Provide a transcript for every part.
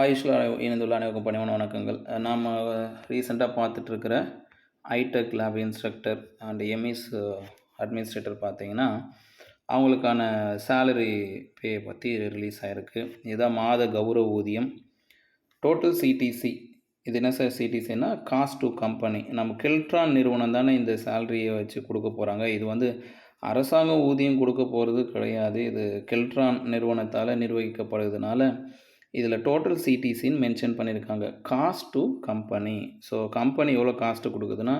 ஆயுஷில் இணைந்துள்ள அனைவருக்கும் பணிவான வணக்கங்கள். நாம் ரீசெண்டாக பார்த்துட்ருக்கிற I tech lab instructor and MIS administrator பார்த்தீங்கன்னா அவங்களுக்கான சேலரி பே பற்றி ரிலீஸ் ஆகிருக்கு இதுதான் மாத கௌரவ ஊதியம். டோட்டல் சிடிசி இது என்ன சார் சிடிசின்னா காஸ்ட் டு கம்பெனி நம்ம கெல்ட்ரான் நிறுவனம் தானே இந்த சேலரியை வச்சு கொடுக்க போகிறாங்க இது வந்து அரசாங்க ஊதியம் கொடுக்க போகிறது கிடையாது. இது கெல்ட்ரான் நிறுவனத்தால் நிர்வகிக்கப்படுறதுனால இதில் டோட்டல் சிடிசின்னு மென்ஷன் பண்ணியிருக்காங்க. Cost to company so company எவ்வளோ காஸ்ட்டு கொடுக்குதுன்னா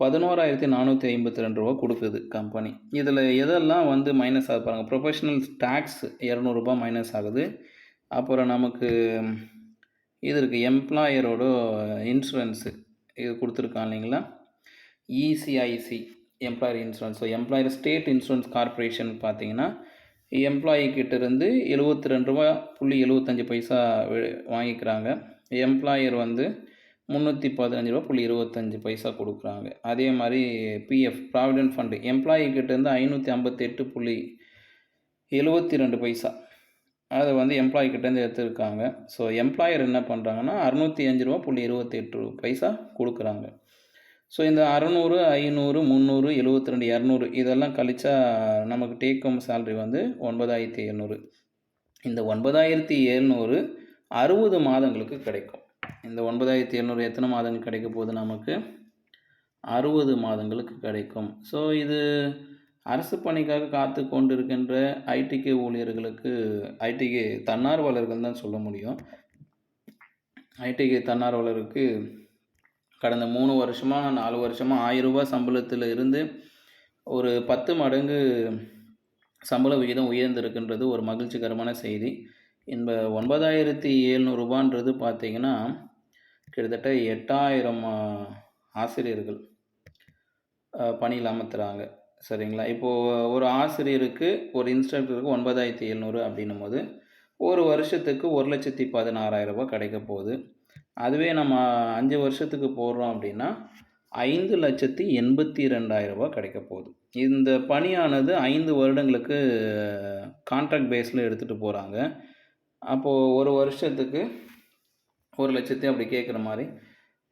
பதினோராயிரத்தி நானூற்றி ஐம்பத்தி ரெண்டு ரூபா கொடுக்குது கம்பெனி இதில் எதெல்லாம் வந்து மைனஸ் ஆகுது பாருங்கள் ப்ரொஃபஷனல் டேக்ஸ் இரநூறுபா மைனஸ் ஆகுது. அப்புறம் நமக்கு இது இருக்குது எம்ப்ளாயரோட இன்சூரன்ஸு இது கொடுத்துருக்கான் இல்லைங்களா? ESIC employer insurance so employer state insurance corporation பார்த்தீங்கன்னா எம்ப்ளாயி கிட்டேருந்து எழுபத்தி ரெண்டு ரூபா புள்ளி எழுபத்தஞ்சி பைசா வாங்கிக்கிறாங்க. எம்ப்ளாயர் வந்து முந்நூற்றி பதினஞ்சு ரூபா புள்ளி இருபத்தஞ்சி பைசா கொடுக்குறாங்க. அதே மாதிரி பிஎஃப் ப்ராவிடென்ட் ஃபண்டு எம்ப்ளாயிக்கிட்டேருந்து ஐநூற்றி ஐம்பத்தெட்டு புள்ளி எழுபத்தி ரெண்டு பைசா. அதை வந்து எம்ப்ளாயிக்கிட்டேருந்து எடுத்துருக்காங்க. ஸோ எம்ப்ளாயர் என்ன பண்ணுறாங்கன்னா அறுநூற்றி அஞ்சு ரூபா புள்ளி இருபத்தெட்டு பைசா கொடுக்குறாங்க. ஸோ இந்த அறநூறு ஐநூறு முந்நூறு எழுபத்தி ரெண்டு இரநூறு இதெல்லாம் கழிச்சா நமக்கு டேக் ஹோம் வந்து ஒன்பதாயிரத்தி எழுநூறு. இந்த ஒன்பதாயிரத்தி எழுநூறு அறுபது மாதங்களுக்கு கிடைக்கும். இந்த ஒன்பதாயிரத்தி எழுநூறு எத்தனை மாதங்கள் கிடைக்க போகுது நமக்கு? அறுபது மாதங்களுக்கு கிடைக்கும். ஸோ இது அரசு பணிக்காக காத்து கொண்டிருக்கின்ற ஐடிகே ஊழியர்களுக்கு ஐடிகே தன்னார்வலர்கள் தான் சொல்ல முடியும். ஐடிகே தன்னார்வலருக்கு கடந்த மூணு வருஷமாக நாலு வருஷமாக ஆயிரரூபா சம்பளத்தில் இருந்து ஒரு பத்து மடங்கு சம்பள விகிதம் உயர்ந்திருக்கின்றது ஒரு மகிழ்ச்சிகரமான செய்தி. இந்த ஒன்பதாயிரத்தி எழுநூறுபான்றது பார்த்தீங்கன்னா கிட்டத்தட்ட எட்டாயிரம் ஆசிரியர்கள் பணியில் அமர்த்துறாங்க. சரிங்களா? இப்போது ஒரு ஆசிரியருக்கு ஒரு இன்ஸ்ட்ரக்டருக்கு ஒன்பதாயிரத்தி எழுநூறு அப்படின்னும் போது ஒரு வருஷத்துக்கு ஒரு லட்சத்தி பதினாறாயிரரூபா கிடைக்க போகுது. அதுவே நம்ம அஞ்சு வருஷத்துக்கு போடுறோம் அப்படின்னா ஐந்து லட்சத்தி எண்பத்தி ரெண்டாயிரம் ரூபாய் கிடைக்க போகுது. இந்த பணியானது ஐந்து வருடங்களுக்கு கான்ட்ராக்ட் பேஸில் எடுத்துகிட்டு போகிறாங்க அப்போது ஒரு வருஷத்துக்கு ஒரு லட்சத்தி அப்படி கேட்குற மாதிரி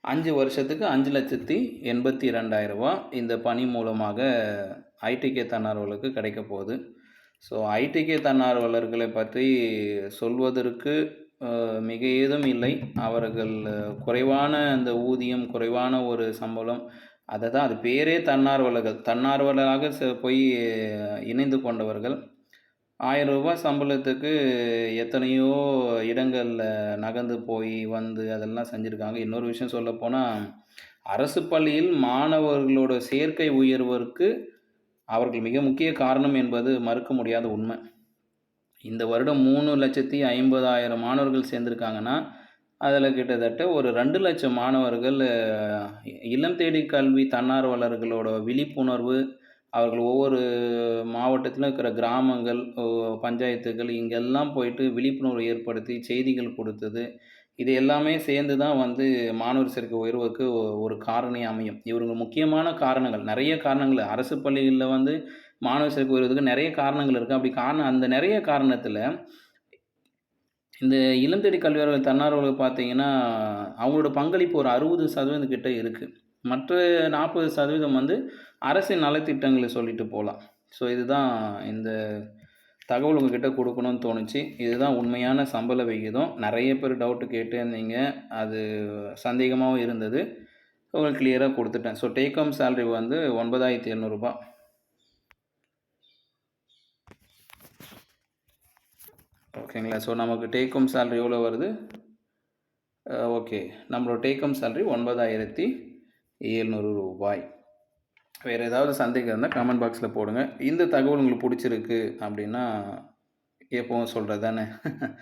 அஞ்சு வருஷத்துக்கு அஞ்சு லட்சத்தி எண்பத்தி ரெண்டாயிரம் இந்த பணி மூலமாக ஐடிகே தன்னார்வலுக்கு கிடைக்க போகுது. ஸோ ஐடிகே தன்னார்வலர்களை பற்றி சொல்வதற்கு மிக ஏதும் இல்லை. அவர்கள் குறைவான அந்த ஊதியம் குறைவான ஒரு சம்பளம் அதை தான் அது பேரே தன்னார்வலர்கள். தன்னார்வலராக ச- போய் இணைந்து கொண்டவர்கள். ஆயிரம் ரூபாய் சம்பளத்துக்கு எத்தனையோ இடங்களில் நகர்ந்து போய் வந்து அதெல்லாம் செஞ்சுருக்காங்க. இன்னொரு விஷயம் சொல்லப்போனால் அரசு பள்ளியில் மாணவர்களோட சேர்க்கை உயர்வதற்கு அவர்கள் மிக முக்கிய காரணம் என்பது மறுக்க முடியாத உண்மை. இந்த வருடம் மூணு லட்சத்தி ஐம்பதாயிரம் மாணவர்கள் சேர்ந்துருக்காங்கன்னா அதில் கிட்டத்தட்ட ஒரு ரெண்டு லட்சம் மாணவர்கள் இல்லம் தேடி கல்வி தன்னார்வலர்களோட விழிப்புணர்வு அவர்கள் ஒவ்வொரு மாவட்டத்திலும் இருக்கிற கிராமங்கள் ஓ, பஞ்சாயத்துகள் இங்கெல்லாம் போயிட்டு விழிப்புணர்வு ஏற்படுத்தி செய்திகள் கொடுத்தது. இது எல்லாமே சேர்ந்து தான் வந்து மாணவர் சேர்க்கை உயர்வுக்கு ஒரு காரணி அமையும். இவங்க முக்கியமான காரணங்கள் நிறைய காரணங்கள். அரசு பள்ளிகளில் வந்து மாணவ சேர்க்கை உயர்வதற்கு நிறைய காரணங்கள் இருக்குது அப்படி காரணம் அந்த நிறைய காரணத்தில் இந்த இளந்தடி கல்வியாளர்கள் தன்னார்வலர்கள் பார்த்தீங்கன்னா அவங்களோட பங்களிப்பு ஒரு அறுபது சதவீதம் கிட்ட இருக்குது மற்ற நாற்பது சதவீதம் வந்து அரசின் நலத்திட்டங்களை சொல்லிட்டு போகலாம் ஸோ இதுதான் இந்த தகவல் உங்ககிட்ட கொடுக்கணும்னு தோணுச்சு. இதுதான் உண்மையான சம்பள விகிதம். நிறைய பேர் டவுட்டு கேட்டேருந்தீங்க. அது சந்தேகமாகவும் இருந்தது. உங்களுக்கு கிளியராக கொடுத்துட்டேன். ஸோ டேக் ஹோம் சேலரி வந்து ஒன்பதாயிரத்தி எழுநூறுபா ஓகேங்களா ஸோ நமக்கு டேக் ஹோம் சேலரி எவ்வளோ வருது? Uh, ஓகே நம்மளோட டேக் ஹோம் சேலரி ஒன்பதாயிரத்தி எழுநூறு ரூபாய். வேறு ஏதாவது சந்தேகம் இருந்தால் கமெண்ட் பாக்ஸில் போடுங்க. இந்த தகவல் உங்களுக்கு பிடிச்சிருக்கு அப்படின்னா எப்பவும் சொல்கிறது தானே?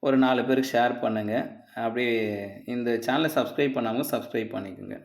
ஒரு நாலு பேருக்கு ஷேர் பண்ணுங்கள் அப்படியே இந்த சேனலை சப்ஸ்கிரைப் பண்ணாமல் சப்ஸ்கிரைப் பண்ணிக்கோங்க.